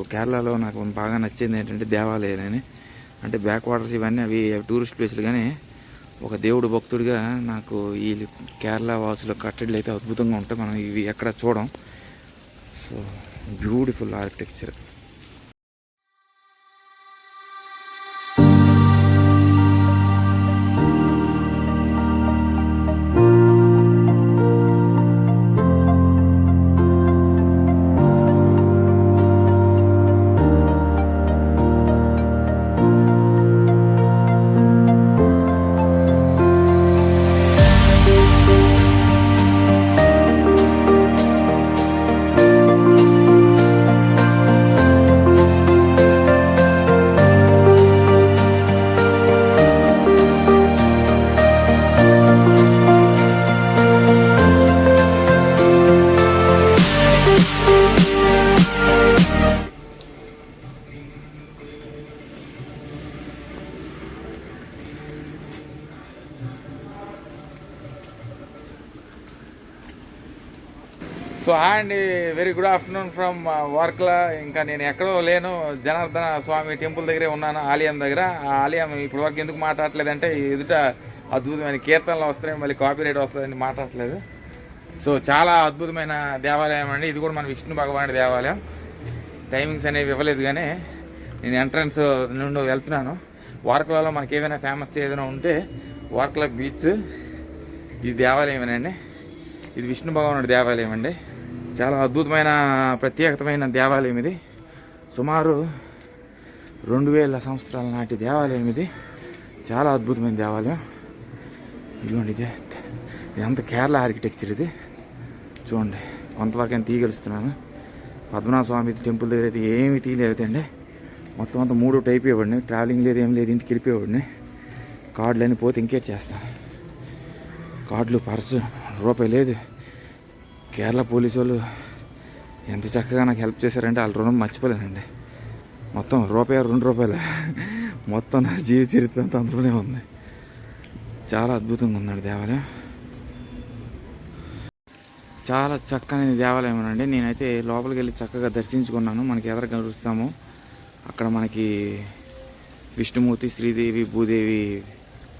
కేరళలో నాకు బాగా నచ్చింది ఏంటంటే దేవాలయాలని. అంటే బ్యాక్ వాటర్స్ ఇవన్నీ అవి టూరిస్ట్ ప్లేసులు కానీ ఒక దేవుడు భక్తుడిగా నాకు ఈ కేరళ వాసుల కట్టడలు అయితే అద్భుతంగా ఉంటాయి. మనం ఇవి ఎక్కడ చూడం. So beautiful architecture. So hi అండి వెరీ గుడ్ ఆఫ్టర్నూన్ ఫ్రమ్ వర్క్లా. ఇంకా నేను ఎక్కడో లేను జనార్దన స్వామి టెంపుల్ దగ్గరే ఉన్నాను ఆలయం దగ్గర. ఆ ఆలయం ఇప్పటి వరకు ఎందుకు మాట్లాడలేదంటే ఎదుట అద్భుతమైన కీర్తనలు వస్తాయి మళ్ళీ కాపీ రైట్ వస్తుందని మాట్లాడట్లేదు. సో చాలా అద్భుతమైన దేవాలయం అండి. ఇది కూడా మన విష్ణు భగవానుడి దేవాలయం. టైమింగ్స్ అనేవి ఇవ్వలేదు కానీ నేను ఎంట్రన్స్ నుండి వెళ్తున్నాను. వార్కలలో మనకి ఏదైనా ఫేమస్ ఏదైనా ఉంటే వార్కల బీచ్ ఇది దేవాలయమేనండి. ఇది విష్ణు భగవానుడి దేవాలయం అండి. చాలా అద్భుతమైన ప్రత్యేకతమైన దేవాలయం ఇది. సుమారు రెండు వేల సంవత్సరాల నాటి దేవాలయం ఇది. చాలా అద్భుతమైన దేవాలయం. ఇదిగోండి ఇదే. ఇదంతా కేరళ ఆర్కిటెక్చర్ ఇది. చూడండి కొంతవరకు నేను తీయగలుస్తున్నాను పద్మనాభ స్వామి టెంపుల్ దగ్గర అయితే ఏమి తీయలేదండి. మొత్తం అంతా మూడు టైప్ ఇవ్వండి. ట్రావెలింగ్ లేదు ఏం లేదు ఇంటికి వెళ్ళిపోయేవాడిని. కార్డులన్నీ పోతే ఇంకేట్ చేస్తాను. కార్డులు పర్సు రూపాయి లేదు. కేరళ పోలీసు వాళ్ళు ఎంత చక్కగా నాకు హెల్ప్ చేశారంటే వాళ్ళ రుణం మర్చిపోలేనండి. మొత్తం రూపాయ రెండు రూపాయలు. మొత్తం నా జీవిత చరిత్ర అంతా అందులోనే ఉంది. చాలా అద్భుతంగా ఉందండి దేవాలయం. చాలా చక్కని దేవాలయం అండి. నేనైతే లోపలికి వెళ్ళి చక్కగా దర్శించుకున్నాను. మనకి ఎదర కలుస్తాము అక్కడ మనకి విష్ణుమూర్తి శ్రీదేవి భూదేవి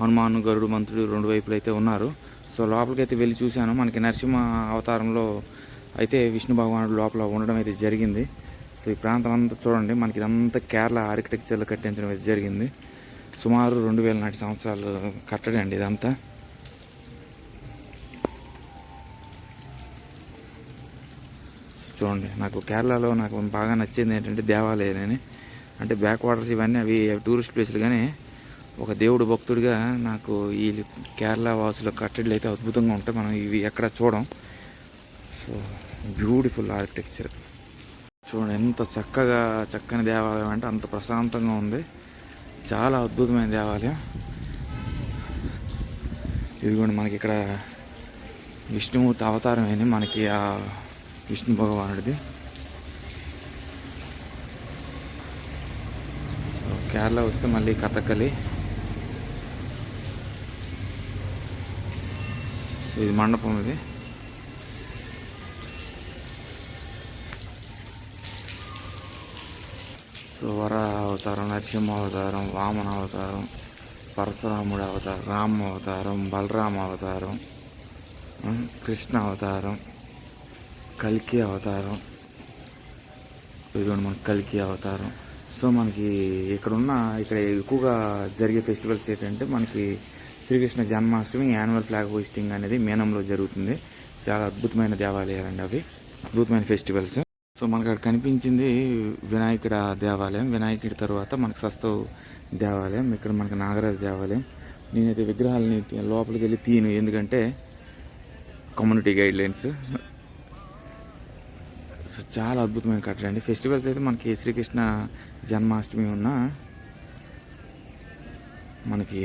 హనుమాన్ గరుడు మంత్రుడు రెండు వైపులు అయితే ఉన్నారు. సో లోపలికైతే వెళ్ళి చూశాను. మనకి నరసింహ అవతారంలో అయితే విష్ణు భగవానుడు లోపల ఉండడం అయితే జరిగింది. సో ఈ ప్రాంతం అంతా చూడండి మనకి ఇదంతా కేరళ ఆర్కిటెక్చర్లో కట్టించడం అయితే జరిగింది. సుమారు రెండు వేల నాటి సంవత్సరాలు కట్టడం అండి ఇదంతా. చూడండి నాకు కేరళలో నాకు బాగా నచ్చింది ఏంటంటే దేవాలయాలని. అంటే బ్యాక్ వాటర్స్ ఇవన్నీ అవి టూరిస్ట్ ప్లేసులు కానీ ఒక దేవుడు భక్తుడిగా నాకు ఈ కేరళ వాసుల కట్టడలు అయితే అద్భుతంగా ఉంటాయి. మనం ఇవి ఎక్కడ చూడం. So beautiful architecture. చూడండి ఎంత చక్కగా చక్కని దేవాలయం అంటే అంత ప్రశాంతంగా ఉంది. చాలా అద్భుతమైన దేవాలయం. ఇదిగోండి మనకి ఇక్కడ విష్ణుమూర్తి అవతారం అయింది మనకి ఆ విష్ణు భగవానుడిది. సో కేరళ వస్తే మళ్ళీ కథకలి. ఇది మండపం ఇది. సో వర అవతారం నరసింహ అవతారం వామన అవతారం పరశురాముడు అవతారం రామ అవతారం బలరామ అవతారం కృష్ణ అవతారం కల్కి అవతారం. ఇదిగోండి మనకి కల్కి అవతారం. సో మనకి ఇక్కడ ఉన్న ఇక్కడ ఎక్కువగా జరిగే ఫెస్టివల్స్ ఏంటంటే మనకి Srikrishna Janmashtami annual flag hoisting అనేది మేనంలో జరుగుతుంది. చాలా అద్భుతమైన దేవాలయాలండి అవి. అద్భుతమైన ఫెస్టివల్స్ సో మనకు అక్కడ కనిపించింది వినాయకుడి దేవాలయం. వినాయకుడి తర్వాత మనకు సస్తవ్ దేవాలయం ఇక్కడ మనకి నాగరాజు దేవాలయం. నేనైతే విగ్రహాలని లోపలికి వెళ్ళి తీను ఎందుకంటే కమ్యూనిటీ గైడ్ లైన్స్ సో చాలా అద్భుతమైన కట్టడం అండి. ఫెస్టివల్స్ అయితే మనకి శ్రీకృష్ణ జన్మాష్టమి ఉన్న మనకి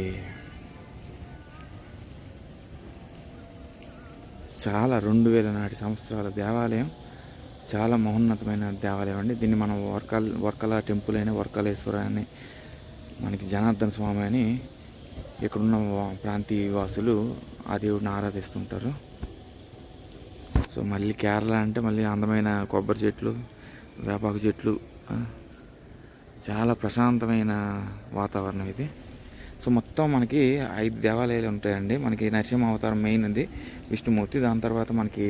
చాలా రెండు వేల నాటి సంవత్సరాల దేవాలయం. చాలా మహోన్నతమైన దేవాలయం అండి. దీన్ని మనం వర్కల్ వర్కల టెంపుల్ అయిన వర్కలేశ్వర అని మనకి జనార్దన స్వామి అని ఇక్కడున్న వా- ప్రాంతీయ వాసులు ఆ దేవుడిని ఆరాధిస్తుంటారు. సో మళ్ళీ కేరళ అంటే మళ్ళీ అందమైన కొబ్బరి చెట్లు వేపాకు చెట్లు చాలా ప్రశాంతమైన వాతావరణం ఇది. సో మొత్తం మనకి ఐదు దేవాలయాలు ఉంటాయండి. మనకి నరసింహ అవతారం మెయిన్ ఉంది విష్ణుమూర్తి దాని తర్వాత మనకి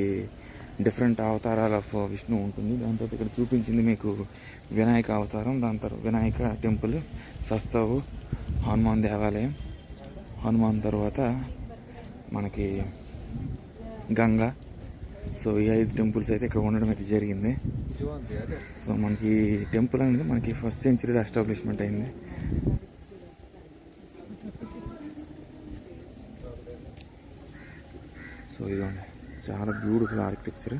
డిఫరెంట్ అవతారాల ఆఫ్ విష్ణు ఉంటుంది. దాని తర్వాత ఇక్కడ చూపించింది మీకు వినాయక అవతారం దాని తర్వాత వినాయక టెంపుల్ సస్తవు హనుమాన్ దేవాలయం. హనుమాన్ తర్వాత మనకి గంగా. సో ఈ ఐదు టెంపుల్స్ అయితే ఇక్కడ ఉండడం అయితే జరిగింది. సో మనకి టెంపుల్ అనేది మనకి ఫస్ట్ సెంచరీలో ఎస్టాబ్లిష్మెంట్ అయింది సో ఇదిగోండి చాలా బ్యూటిఫుల్ ఆర్కిటెక్చర్.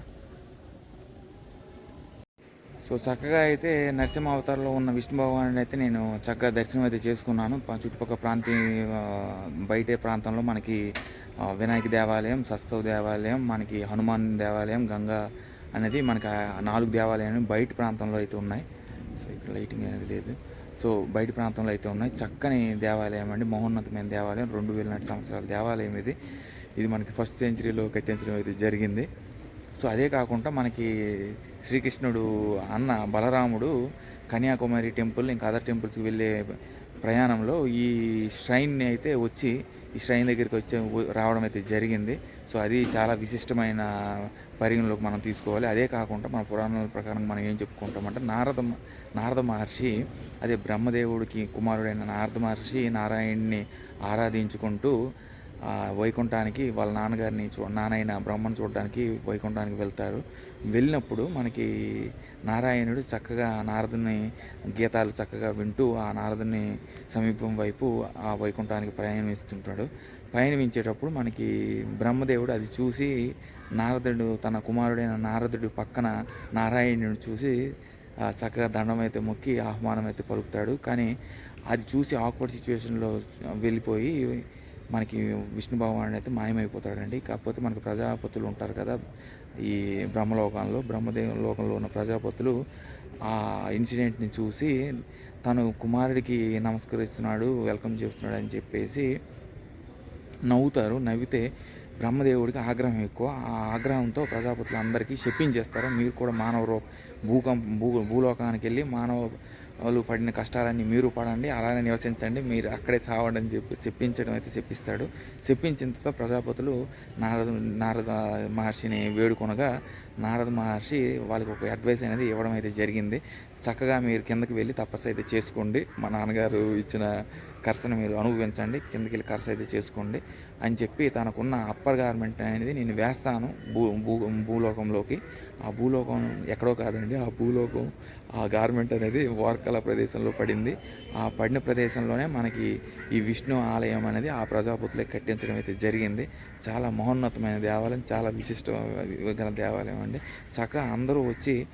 సో చక్కగా అయితే నరసింహ అవతారంలో ఉన్న విష్ణు భగవాన్ అయితే నేను చక్కగా దర్శనం అయితే చేసుకున్నాను. చుట్టుపక్కల ప్రాంతీయ బయట ప్రాంతంలో మనకి వినాయక దేవాలయం సస్తవ దేవాలయం మనకి హనుమాన్ దేవాలయం గంగా అనేది మనకి నాలుగు దేవాలయాలు బయట ప్రాంతంలో అయితే ఉన్నాయి. సో ఇక్కడ లైటింగ్ అనేది లేదు. సో బయట ప్రాంతంలో అయితే ఉన్నాయి. చక్కని దేవాలయం అండి. మహోన్నతమైన దేవాలయం. రెండు వేల నాటి సంవత్సరాల దేవాలయం ఇది. ఇది మనకి ఫస్ట్ సెంచరీలో కట్టించడం అయితే జరిగింది. సో అదే కాకుండా మనకి శ్రీకృష్ణుడు అన్న బలరాముడు కన్యాకుమారి టెంపుల్ ఇంకా అదర్ టెంపుల్స్కి వెళ్ళే ప్రయాణంలో ఈ ష్రైన్ని అయితే వచ్చి ఈ ష్రైన్ దగ్గరికి వచ్చి రావడం అయితే జరిగింది. సో అది చాలా విశిష్టమైన పరిగణలోకి మనం తీసుకోవాలి. అదే కాకుండా మన పురాణాల ప్రకారం మనం ఏం చెప్పుకుంటామంటే నారద నారద మహర్షి అదే బ్రహ్మదేవుడికి కుమారుడైన నారద మహర్షి నారాయణ్ణి ఆరాధించుకుంటూ వైకుంఠానికి వాళ్ళ నాన్నగారిని చూ నానైన బ్రహ్మను చూడడానికి వైకుంఠానికి వెళ్తారు. వెళ్ళినప్పుడు మనకి నారాయణుడు చక్కగా నారదుని గీతాలు చక్కగా వింటూ ఆ నారదుని సమీపం వైపు ఆ వైకుంఠానికి ప్రయాణిస్తుంటాడు. పయనించేటప్పుడు మనకి బ్రహ్మదేవుడు అది చూసి నారదుడు తన కుమారుడైన నారదుడి పక్కన నారాయణుడు చూసి చక్కగా దండం అయితే మొక్కి ఆహ్వానం అయితే పలుకుతాడు. కానీ అది చూసి ఆక్వర్డ్ సిచ్యువేషన్లో వెళ్ళిపోయి మనకి విష్ణు భగవానుడు అయితే మాయమైపోతాడండి. కాకపోతే మనకి ప్రజాపతులు ఉంటారు కదా ఈ బ్రహ్మలోకంలో బ్రహ్మదేవ లోకంలో ఉన్న ప్రజాపతులు ఆ ఇన్సిడెంట్ని చూసి తను కుమారుడికి నమస్కరిస్తున్నాడు వెల్కమ్ చేస్తున్నాడు అని చెప్పేసి నవ్వుతారు. నవ్వితే బ్రహ్మదేవుడికి ఆగ్రహం ఎక్కువ. ఆ ఆగ్రహంతో ప్రజాపతులు అందరికీ శపించేస్తారు మీరు కూడా మానవ రూప భూకం భూ భూలోకానికి వెళ్ళి మానవ వాళ్ళు పడిన కష్టాలన్నీ మీరు పడండి అలానే నివసించండి. మీరు అక్కడే చావండి అని చెప్పి చెప్పించడం అయితే చెప్పిస్తాడు. చెప్పించిన తర్వాత ప్రజాపతులు నారద నారద మహర్షిని వేడుకొనగా నారద మహర్షి వాళ్ళకి ఒక అడ్వైస్ అనేది ఇవ్వడం అయితే జరిగింది. చక్కగా మీరు కిందకి వెళ్ళి తపస్సు అయితే చేసుకోండి. మా నాన్నగారు ఇచ్చిన కర్సను మీరు అనుభవించండి. కిందకి వెళ్ళి కర్స అయితే చేసుకోండి అని చెప్పి తనకున్న అప్పర్ గార్మెంట్ అనేది నేను వేస్తాను. భూ భూ భూలోకంలోకి. ఆ భూలోకం ఎక్కడో కాదండి. ఆ భూలోకం ఆ గార్మెంట్ అనేది వార్కల ప్రదేశంలో పడింది. ఆ పడిన ప్రదేశంలోనే మనకి ఈ విష్ణు ఆలయం అనేది ఆ ప్రజాపతులే కట్టించడం అయితే జరిగింది. చాలా మహోన్నతమైన దేవాలయం చాలా విశిష్ట గల దేవాలయం అండి. చక్కగా అందరూ వచ్చి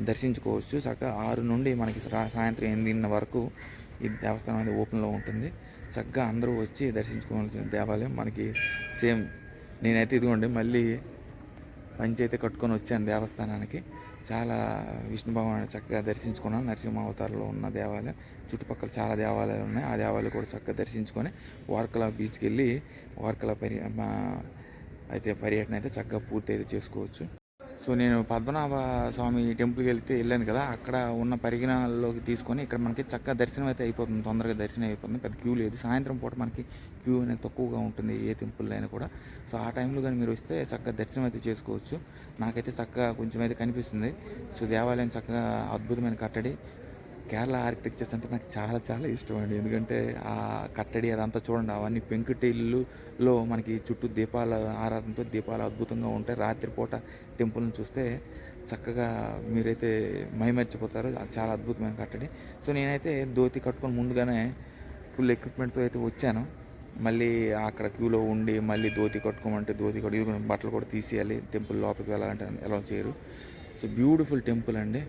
దర్శించుకోవచ్చు. చక్కగా ఆరు నుండి మనకి సాయంత్రం ఎనిమిదిన్న వరకు ఈ దేవస్థానం అనేది ఓపెన్లో ఉంటుంది. చక్కగా అందరూ వచ్చి దర్శించుకోవాల్సిన దేవాలయం మనకి సేమ్ నేనైతే ఇదిగోండి మళ్ళీ పంచైతే కట్టుకొని వచ్చాను దేవస్థానానికి. చాలా విష్ణు భగవాన్ చక్కగా దర్శించుకున్నాను నరసింహ అవతారంలో ఉన్న దేవాలయం చుట్టుపక్కల చాలా దేవాలయాలు ఉన్నాయి. ఆ దేవాలయం కూడా చక్కగా దర్శించుకొని వార్కల బీచ్కి వెళ్ళి వార్కల పర్య అయితే పర్యటన అయితే చక్కగా పూర్తి అయితే చేసుకోవచ్చు. సో నేను పద్మనాభ స్వామి టెంపుల్కి వెళ్తే వెళ్ళాను కదా అక్కడ ఉన్న పరిగణాల్లోకి తీసుకొని ఇక్కడ మనకి చక్కగా దర్శనం అయితే అయిపోతుంది తొందరగా దర్శనం అయిపోతుంది. పెద్ద క్యూ లేదు. సాయంత్రం పూట మనకి క్యూ అనేది తక్కువగా ఉంటుంది ఏ టెంపుల్లో అయినా కూడా. సో ఆ టైంలో కానీ మీరు వస్తే చక్కగా దర్శనం అయితే చేసుకోవచ్చు. నాకైతే చక్కగా కొంచెం అయితే కనిపిస్తుంది. సో దేవాలయం చక్కగా అద్భుతమైన కట్టడి. కేరళ ఆర్కిటెక్చర్స్ అంటే నాకు చాలా చాలా ఇష్టం అండి. ఎందుకంటే ఆ కట్టడి అదంతా చూడండి అవన్నీ పెంకుటిల్లులో మనకి చుట్టూ దీపాల ఆరాధనతో దీపాలు అద్భుతంగా ఉంటాయి. రాత్రిపూట టెంపుల్ని చూస్తే చక్కగా మీరైతే మైమర్చిపోతారు. అది చాలా అద్భుతమైన కట్టడి. సో నేనైతే ధోతి కట్టుకొని ముందుగానే ఫుల్ ఎక్విప్మెంట్తో అయితే వచ్చాను. మళ్ళీ అక్కడ క్యూలో ఉండి మళ్ళీ ధోతి కట్టుకోమంటే ధోతి కట్టుకుని బట్టలు కూడా తీసేయాలి. టెంపుల్ లోపలికి వెళ్ళాలంటే ఎలా చేయరు. సో బ్యూటిఫుల్ టెంపుల్ అండి.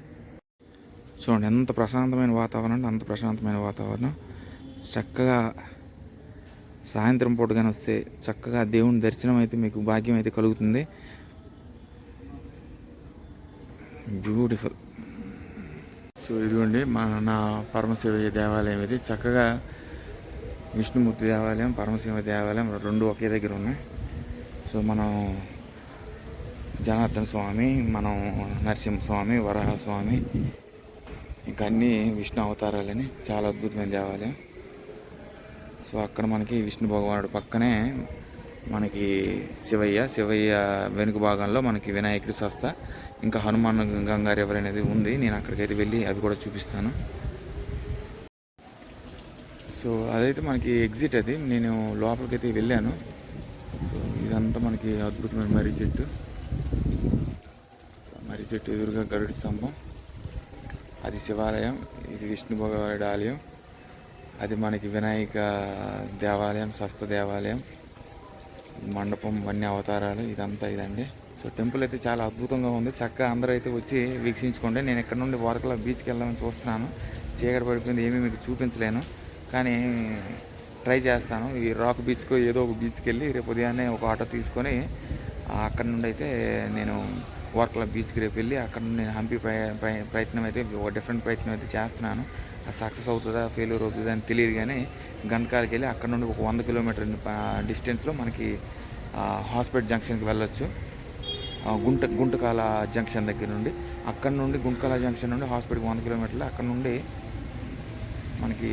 చూడండి ఎంత ప్రశాంతమైన వాతావరణం అంటే అంత ప్రశాంతమైన వాతావరణం. చక్కగా సాయంత్రం పూటగానే వస్తే చక్కగా దేవుని దర్శనం అయితే మీకు భాగ్యం అయితే కలుగుతుంది. బ్యూటిఫుల్. సో ఇదిగోండి మా నా పరమశివయ్య దేవాలయం ఇది. చక్కగా విష్ణుమూర్తి దేవాలయం పరమశివ దేవాలయం రెండు ఒకే దగ్గర ఉన్నాయి. సో మనం జనార్దన స్వామి మనం నరసింహస్వామి వరాహస్వామి ఇంకా అన్నీ విష్ణు అవతారాలని చాలా అద్భుతమైన దేవాలయం. సో అక్కడ మనకి విష్ణు భగవానుడు పక్కనే మనకి శివయ్య. శివయ్య వెనుక భాగంలో మనకి వినాయకుడి సస్త. ఇంకా హనుమాన్ గంగా రివర్ అనేది ఉంది. నేను అక్కడికైతే వెళ్ళి అవి కూడా చూపిస్తాను. సో అదైతే మనకి ఎగ్జిట్ అది. నేను లోపలికైతే వెళ్ళాను. సో ఇదంతా మనకి అద్భుతమైన మర్రి చెట్టు. మర్రి చెట్టు ఎదురుగా గరుడు స్తంభం. అది శివాలయం. ఇది విష్ణు భగవానుడి ఆలయం. అది మనకి వినాయక దేవాలయం స్వస్థ దేవాలయం మండపం అన్ని అవతారాలు. ఇదంతా ఇదండి. సో టెంపుల్ అయితే చాలా అద్భుతంగా ఉంది. చక్కగా అందరూ అయితే వచ్చి వీక్షించుకోండి. నేను ఇక్కడ నుండి వారకలా బీచ్కి వెళ్దామని చూస్తున్నాను. చీకటి పడిపోయింది ఏమీ మీకు చూపించలేను. కానీ ట్రై చేస్తాను. ఈ రాక్ బీచ్కు ఏదో ఒక బీచ్కి వెళ్ళి రేపు ఉదయాన్నే ఒక ఆటో తీసుకొని అక్కడ నుండి అయితే నేను వర్క్ల బీచ్కి రేపు వెళ్ళి అక్కడ నుండి నేను హంపి ప్రయత్నం అయితే ఒక డిఫరెంట్ ప్రయత్నం అయితే చేస్తున్నాను. సక్సెస్ అవుతుందా ఫెయిల్యూర్ అవుతుందా అని తెలియదు కానీ గంటకాలకి వెళ్ళి అక్కడ నుండి ఒక వంద కిలోమీటర్ డిస్టెన్స్లో మనకి హాస్పిటల్ జంక్షన్కి వెళ్ళొచ్చు. గుంట గుంటకాల జంక్షన్ దగ్గర నుండి అక్కడ నుండి గుంటకాల జంక్షన్ నుండి హాస్పిటల్కి వంద కిలోమీటర్లు అక్కడ నుండి మనకి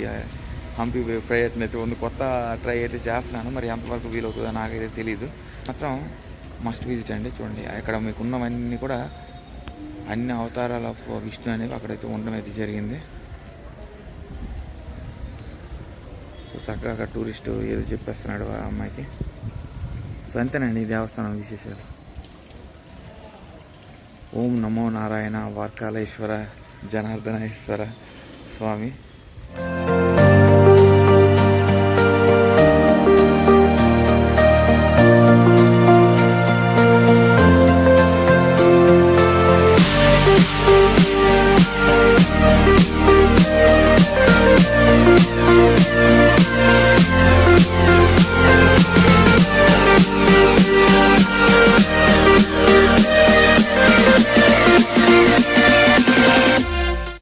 హంపి ప్రయత్నం అయితే ఉంది. కొత్త ట్రై అయితే చేస్తున్నాను. మరి ఎంతవరకు వీలవుతుందో నాకైతే తెలియదు మాత్రం మస్ట్ విజిట్ అండి. చూడండి అక్కడ మీకు ఉన్నవన్నీ కూడా అన్ని అవతారాల ఆఫ్ విష్ణు అనేవి అక్కడైతే ఉండడం అయితే జరిగింది. సో చక్కగా టూరిస్ట్ ఏదో చెప్పేస్తున్నాడు ఆ అమ్మాయికి. సో అంతేనండి ఈ దేవస్థానం విశేషాలు. ఓం నమో నారాయణ వార్కాలేశ్వర జనార్దనేశ్వర స్వామి.